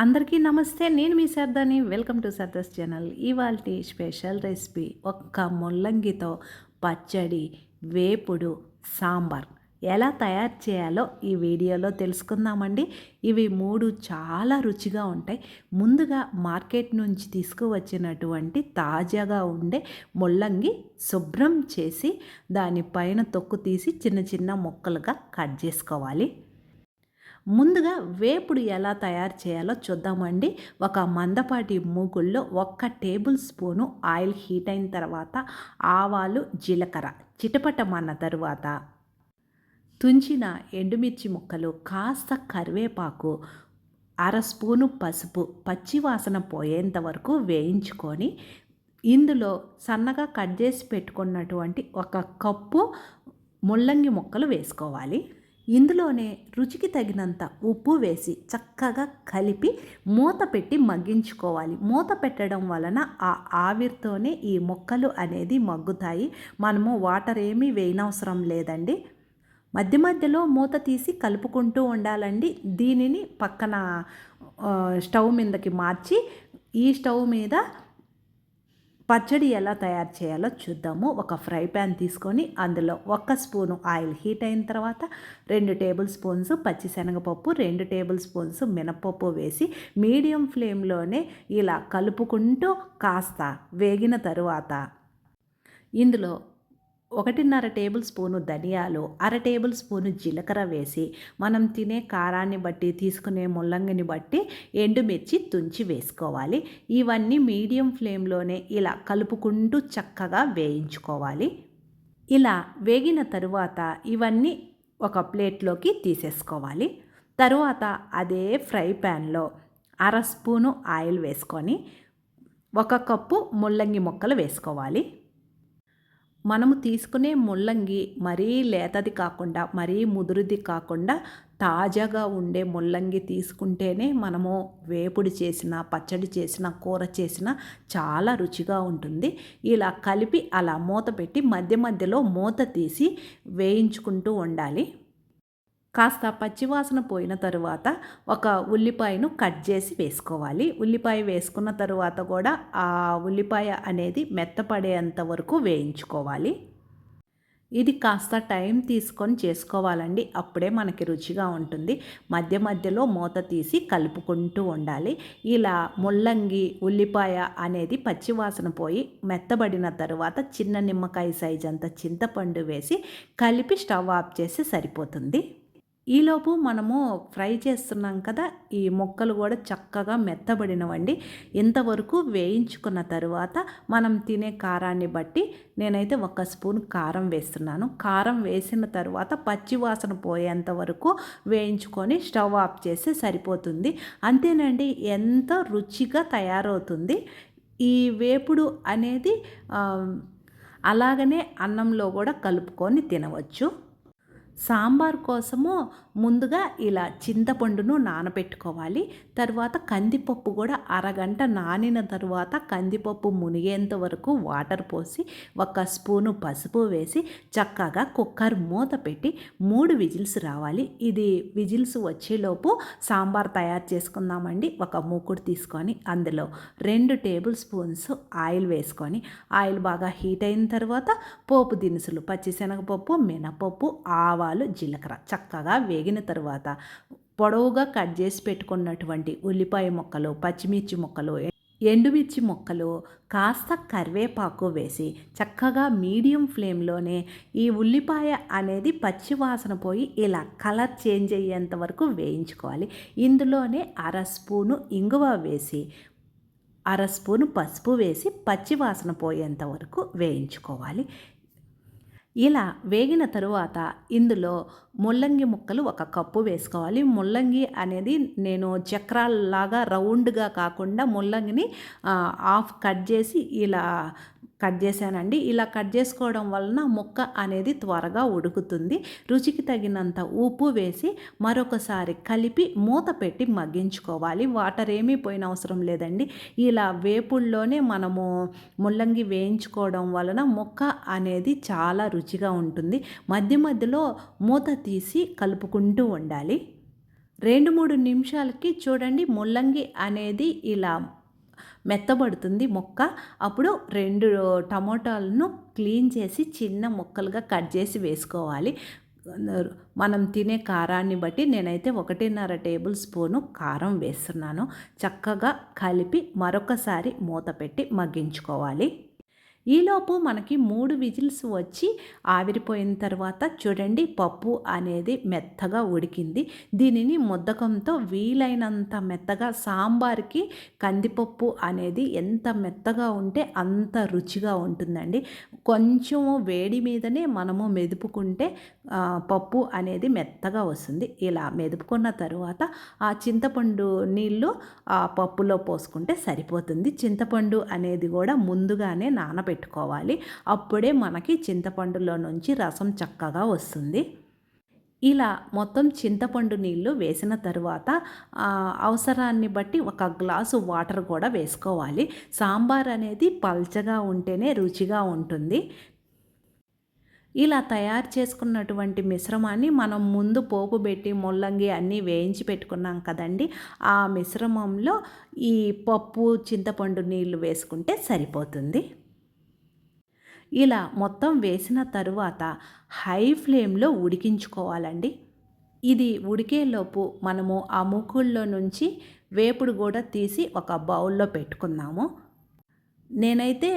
అందరికీ నమస్తే నేను మీ Sardani welcome to Sardas channel. ఇవాళ స్పెషల్ రెసిపీ ఒక్క ముల్లంగితో పచ్చడి వేపుడు సాంబార్. ఎలా తయారు చేయాలో ఈ వీడియోలో తెలుసుకుందామండి. ఇవి మూడు చాలా రుచిగా ఉంటాయి. ముందుగా మార్కెట్ నుంచి తీసుకువచ్చినటువంటి తాజాగా ఉండే ముల్లంగి శుభ్రం చేసి దానిపైన తొక్కు తీసి చిన్న చిన్న ముక్కలుగా కట్ చేసుకోవాలి. ముందుగా వేపుడు ఎలా తయారు చేయాలో చూద్దామండి. ఒక మందపాటి మూగుల్లో ఒక్క టేబుల్ స్పూను ఆయిల్ హీట్ అయిన తర్వాత ఆవాలు జీలకర్ర చిటపటమన్న తరువాత తుంచిన ఎండుమిర్చి ముక్కలు కాస్త కరివేపాకు అర స్పూను పసుపు పచ్చివాసన పోయేంత వరకు వేయించుకొని ఇందులో సన్నగా కట్ చేసి పెట్టుకున్నటువంటి ఒక కప్పు ముల్లంగి ముక్కలు వేసుకోవాలి. ఇందులోనే రుచికి తగినంత ఉప్పు వేసి చక్కగా కలిపి మూత పెట్టి మగ్గించుకోవాలి. మూత పెట్టడం వలన ఆ ఆవిరితోనే ఈ మొక్కలు అనేది మగ్గుతాయి. మనము వాటర్ ఏమీ వేయనవసరం లేదండి. మధ్య మధ్యలో మూత తీసి కలుపుకుంటూ ఉండాలండి. దీనిని పక్కన స్టవ్ మీదకి మార్చి ఈ స్టవ్ మీద పచ్చడి ఎలా తయారు చేయాలో చూద్దాము. ఒక ఫ్రై ప్యాన్ తీసుకొని అందులో ఒక స్పూను ఆయిల్ హీట్ అయిన తర్వాత రెండు టేబుల్ స్పూన్స్ పచ్చిశనగపప్పు రెండు టేబుల్ స్పూన్స్ మినపప్పు వేసి మీడియం ఫ్లేమ్లోనే ఇలా కలుపుకుంటూ కాస్త వేగిన తరువాత ఇందులో ఒకటిన్నర టేబుల్ స్పూను ధనియాలు అర టేబుల్ స్పూను జీలకర్ర వేసి మనం తినే కారాన్ని బట్టి తీసుకునే ముల్లంగిని బట్టి ఎండుమిర్చి తుంచి వేసుకోవాలి. ఇవన్నీ మీడియం ఫ్లేమ్లోనే ఇలా కలుపుకుంటూ చక్కగా వేయించుకోవాలి. ఇలా వేగిన తరువాత ఇవన్నీ ఒక ప్లేట్లోకి తీసేసుకోవాలి. తరువాత అదే ఫ్రై ప్యాన్లో అర స్పూను ఆయిల్ వేసుకొని ఒక కప్పు ముల్లంగి ముక్కలు వేసుకోవాలి. మనము తీసుకునే ముల్లంగి మరీ లేతది కాకుండా మరీ ముదురుది కాకుండా తాజాగా ఉండే ముల్లంగి తీసుకుంటేనే మనము వేపుడు చేసిన పచ్చడి చేసిన కూర చేసిన చాలా రుచిగా ఉంటుంది. ఇలా కలిపి అలా మూత పెట్టి మధ్య మధ్యలో మూత తీసి వేయించుకుంటూ ఉండాలి. కాస్త పచ్చివాసన పోయిన తరువాత ఒక ఉల్లిపాయను కట్ చేసి వేసుకోవాలి. ఉల్లిపాయ వేసుకున్న తరువాత కూడా ఆ ఉల్లిపాయ అనేది మెత్తపడేంత వరకు వేయించుకోవాలి. ఇది కాస్త టైం తీసుకొని చేసుకోవాలండి. అప్పుడే మనకి రుచిగా ఉంటుంది. మధ్య మధ్యలో మూత తీసి కలుపుకుంటూ ఉండాలి. ఇలా ముల్లంగి ఉల్లిపాయ అనేది పచ్చివాసన పోయి మెత్తబడిన తర్వాత చిన్న నిమ్మకాయ సైజ్ అంత చింతపండు వేసి కలిపి స్టవ్ ఆఫ్ చేసి సరిపోతుంది. ఈలోపు మనము ఫ్రై చేస్తున్నాం కదా ఈ మొక్కలు కూడా చక్కగా మెత్తబడినవండి. ఇంతవరకు వేయించుకున్న తరువాత మనం తినే కారాన్ని బట్టి నేనైతే ఒక స్పూన్ కారం వేస్తున్నాను. కారం వేసిన తర్వాత పచ్చి వాసన పోయేంత వరకు వేయించుకొని స్టవ్ ఆఫ్ చేస్తే సరిపోతుంది. అంతేనండి ఎంత రుచిగా తయారవుతుంది. ఈ వేపుడు అనేది అలాగనే అన్నంలో కూడా కలుపుకొని తినవచ్చు. సాంబార్ కోసము ముందుగా ఇలా చింతపండును నానబెట్టుకోవాలి తర్వాత కందిపప్పు కూడా అరగంట నానిన తర్వాత కందిపప్పు మునిగేంత వరకు వాటర్ పోసి ఒక స్పూను పసుపు వేసి చక్కగా కుక్కర్ మూత పెట్టి మూడు విజిల్స్ రావాలి. ఇది విజిల్స్ వచ్చేలోపు సాంబార్ తయారు చేసుకుందామండి. ఒక మూకుడు తీసుకొని అందులో రెండు టేబుల్ స్పూన్స్ ఆయిల్ వేసుకొని ఆయిల్ బాగా హీట్ అయిన తర్వాత పోపు దినుసులు పచ్చిశనగపప్పు మినపప్పు ఆవాలు జీలకర్ర చక్కగా వేగిన తర్వాత పొడవుగా కట్ చేసి పెట్టుకున్నటువంటి ఉల్లిపాయ ముక్కలు పచ్చిమిర్చి ముక్కలు ఎండుమిర్చి ముక్కలు కాస్త కరివేపాకు వేసి చక్కగా మీడియం ఫ్లేమ్లోనే ఈ ఉల్లిపాయ అనేది పచ్చివాసన పోయి ఇలా కలర్ చేంజ్ అయ్యేంత వరకు వేయించుకోవాలి. ఇందులోనే అర స్పూను ఇంగువ వేసి అర స్పూను పసుపు వేసి పచ్చివాసన పోయేంత వరకు వేయించుకోవాలి. ఇలా వేగిన తరువాత ఇందులో ముల్లంగి ముక్కలు ఒక కప్పు వేసుకోవాలి. ముల్లంగి అనేది నేను చక్రాల్లాగా రౌండ్గా కాకుండా ముల్లంగిని హాఫ్ కట్ చేసి ఇలా కట్ చేశానండి. ఇలా కట్ చేసుకోవడం వలన ముక్క అనేది త్వరగా ఉడుకుతుంది. రుచికి తగినంత ఉప్పు వేసి మరొకసారి కలిపి మూత పెట్టి మగ్గించుకోవాలి. వాటర్ ఏమీ పోయిన అవసరం లేదండి. ఇలా వేపుల్లోనే మనము ముల్లంగి వేయించుకోవడం వలన ముక్క అనేది చాలా రుచిగా ఉంటుంది. మధ్య మధ్యలో మూత తీసి కలుపుకుంటూ ఉండాలి. రెండు మూడు నిమిషాలకి చూడండి ముల్లంగి అనేది ఇలా మెత్తబడుతుంది మొక్క. అప్పుడు రెండు టమోటాలను క్లీన్ చేసి చిన్న ముక్కలుగా కట్ చేసి వేసుకోవాలి. మనం తినే కారాన్ని బట్టి నేనైతే ఒకటిన్నర టేబుల్ స్పూను కారం వేస్తున్నాను. చక్కగా కలిపి మరొకసారి మూత పెట్టి మగ్గించుకోవాలి. ఈలోపు మనకి మూడు విజిల్స్ వచ్చి ఆవిరిపోయిన తర్వాత చూడండి పప్పు అనేది మెత్తగా ఉడికింది. దీనిని ముద్దకంతో వీలైనంత మెత్తగా సాంబార్కి కందిపప్పు అనేది ఎంత మెత్తగా ఉంటే అంత రుచిగా ఉంటుందండి. కొంచెం వేడి మీదనే మనము మెదుపుకుంటే పప్పు అనేది మెత్తగా వస్తుంది. ఇలా మెదుపుకున్న తరువాత ఆ చింతపండు నీళ్ళు ఆ పప్పులో పోసుకుంటే సరిపోతుంది. చింతపండు అనేది కూడా ముందుగానే నానబెట్టి పెట్టుకోవాలి. అప్పుడే మనకి చింతపండులో నుంచి రసం చక్కగా వస్తుంది. ఇలా మొత్తం చింతపండు నీళ్ళు వేసిన తరువాత అవసరాన్ని బట్టి ఒక గ్లాసు వాటర్ కూడా వేసుకోవాలి. సాంబార్ అనేది పల్చగా ఉంటేనే రుచిగా ఉంటుంది. ఇలా తయారు చేసుకున్నటువంటి మిశ్రమాన్ని మనం ముందు పోపు పెట్టి ముల్లంగి అన్నీ వేయించి పెట్టుకున్నాం కదండి. ఆ మిశ్రమంలో ఈ పప్పు చింతపండు నీళ్ళు వేసుకుంటే సరిపోతుంది. ఇలా మొత్తం వేసిన తరువాత హై ఫ్లేమ్లో ఉడికించుకోవాలండి. ఇది ఉడికేలోపు మనము ఆ మూకుల్లో నుంచి వేపుడు కూడా తీసి ఒక బౌల్లో పెట్టుకుందాము. నేనైతే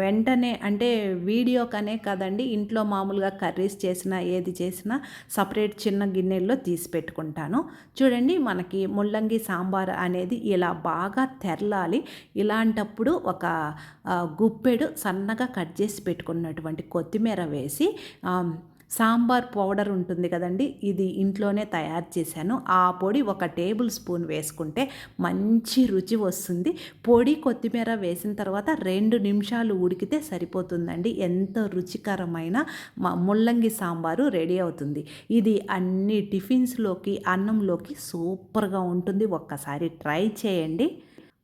వెంటనే అంటే వీడియోకనే కదండి ఇంట్లో మామూలుగా కర్రీస్ చేసినా ఏది చేసినా సపరేట్ చిన్న గిన్నెల్లో తీసి పెట్టుకుంటాను. చూడండి మనకి ముల్లంగి సాంబార్ అనేది ఇలా బాగా తెరలాలి. ఇలాంటప్పుడు ఒక గుప్పెడు సన్నగా కట్ చేసి పెట్టుకున్నటువంటి కొత్తిమీర వేసి సాంబార్ పౌడర్ ఉంటుంది కదండి ఇది ఇంట్లోనే తయారు చేశాను. ఆ పొడి ఒక టేబుల్ స్పూన్ వేసుకుంటే మంచి రుచి వస్తుంది. పొడి కొత్తిమీర వేసిన తర్వాత రెండు నిమిషాలు ఉడికితే సరిపోతుందండి. ఎంత రుచికరమైన ముల్లంగి సాంబారు రెడీ అవుతుంది. ఇది అన్ని టిఫిన్స్లోకి అన్నంలోకి సూపర్గా ఉంటుంది. ఒక్కసారి ట్రై చేయండి.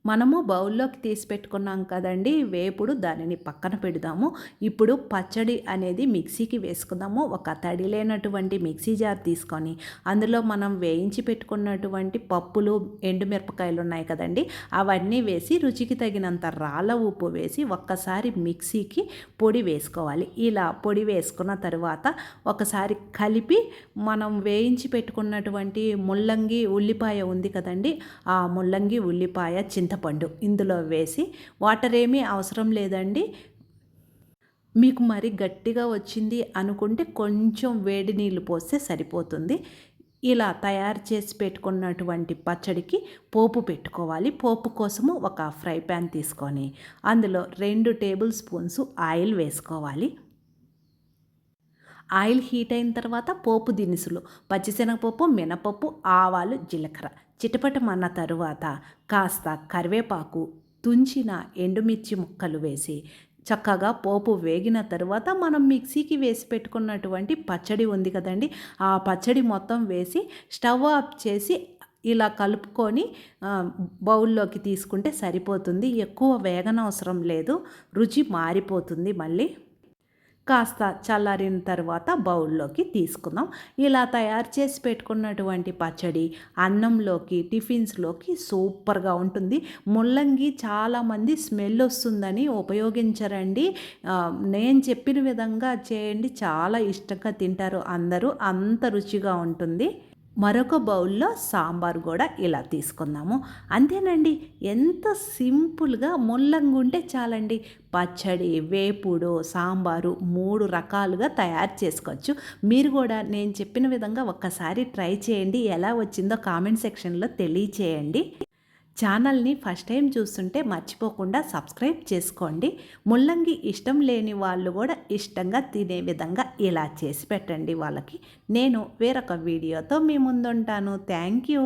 మనము బౌల్లోకి తీసి పెట్టుకున్నాం కదండి వేపుడు దానిని పక్కన పెడదాము. ఇప్పుడు పచ్చడి అనేది మిక్సీకి వేసుకుందాము. ఒక తడి లేనటువంటి మిక్సీ జార్ తీసుకొని అందులో మనం వేయించి పెట్టుకున్నటువంటి పప్పులు ఎండుమిరపకాయలు ఉన్నాయి కదండి అవన్నీ వేసి రుచికి తగినంత రాళ్ళ ఉప్పు వేసి ఒక్కసారి మిక్సీకి పొడి వేసుకోవాలి. ఇలా పొడి వేసుకున్న తర్వాత ఒకసారి కలిపి మనం వేయించి పెట్టుకున్నటువంటి ముల్లంగి ఉల్లిపాయ ఉంది కదండి ఆ ముల్లంగి ఉల్లిపాయ చింత చింతపండు ఇందులో వేసి వాటర్ ఏమీ అవసరం లేదండి. మీకు మరి గట్టిగా వచ్చింది అనుకుంటే కొంచెం వేడి నీళ్ళు పోస్తే సరిపోతుంది. ఇలా తయారు చేసి పెట్టుకున్నటువంటి పచ్చడికి పోపు పెట్టుకోవాలి. పోపు కోసము ఒక ఫ్రై ప్యాన్ తీసుకొని అందులో రెండు టేబుల్ స్పూన్స్ ఆయిల్ వేసుకోవాలి. ఆయిల్ హీట్ అయిన తర్వాత పోపు దినుసులు పచ్చిశనగపప్పు మినపప్పు ఆవాలు జీలకర్ర చిటపటమన్న తరువాత కాస్త కరివేపాకు తుంచిన ఎండుమిర్చి ముక్కలు వేసి చక్కగా పోపు వేగిన తరువాత మనం మిక్సీకి వేసి పెట్టుకున్నటువంటి పచ్చడి ఉంది కదండి. ఆ పచ్చడి మొత్తం వేసి స్టవ్ ఆఫ్ చేసి ఇలా కలుపుకొని బౌల్లోకి తీసుకుంటే సరిపోతుంది. ఎక్కువ వేగనవసరం లేదు. రుచి మారిపోతుంది మళ్ళీ. కాస్త చల్లారిన తర్వాత బౌల్లోకి తీసుకుందాం. ఇలా తయారు చేసి పెట్టుకున్నటువంటి పచ్చడి అన్నంలోకి టిఫిన్స్లోకి సూపర్గా ఉంటుంది. ముల్లంగి చాలామంది స్మెల్ వస్తుందని ఉపయోగించరండి. నేను చెప్పిన విధంగా చేయండి. చాలా ఇష్టంగా తింటారు అందరూ. అంత రుచిగా ఉంటుంది. మరొక బౌల్లో సాంబార్ కూడా ఇలా తీసుకుందాము. అంతేనండి ఎంత సింపుల్గా ముల్లంగుంటే చాలండి. పచ్చడి వేపుడు సాంబారు మూడు రకాలుగా తయారు చేసుకోవచ్చు. మీరు కూడా నేను చెప్పిన విధంగా ఒక్కసారి ట్రై చేయండి. ఎలా వచ్చిందో కామెంట్ సెక్షన్లో తెలియచేయండి. ఛానల్ని ఫస్ట్ టైం చూస్తుంటే మర్చిపోకుండా సబ్స్క్రైబ్ చేసుకోండి. ముల్లంగి ఇష్టం లేని వాళ్ళు కూడా ఇష్టంగా తినే విధంగా ఇలా చేసి పెట్టండి వాళ్ళకి. నేను వేరొక వీడియోతో మీ ముందుంటాను. Thank you.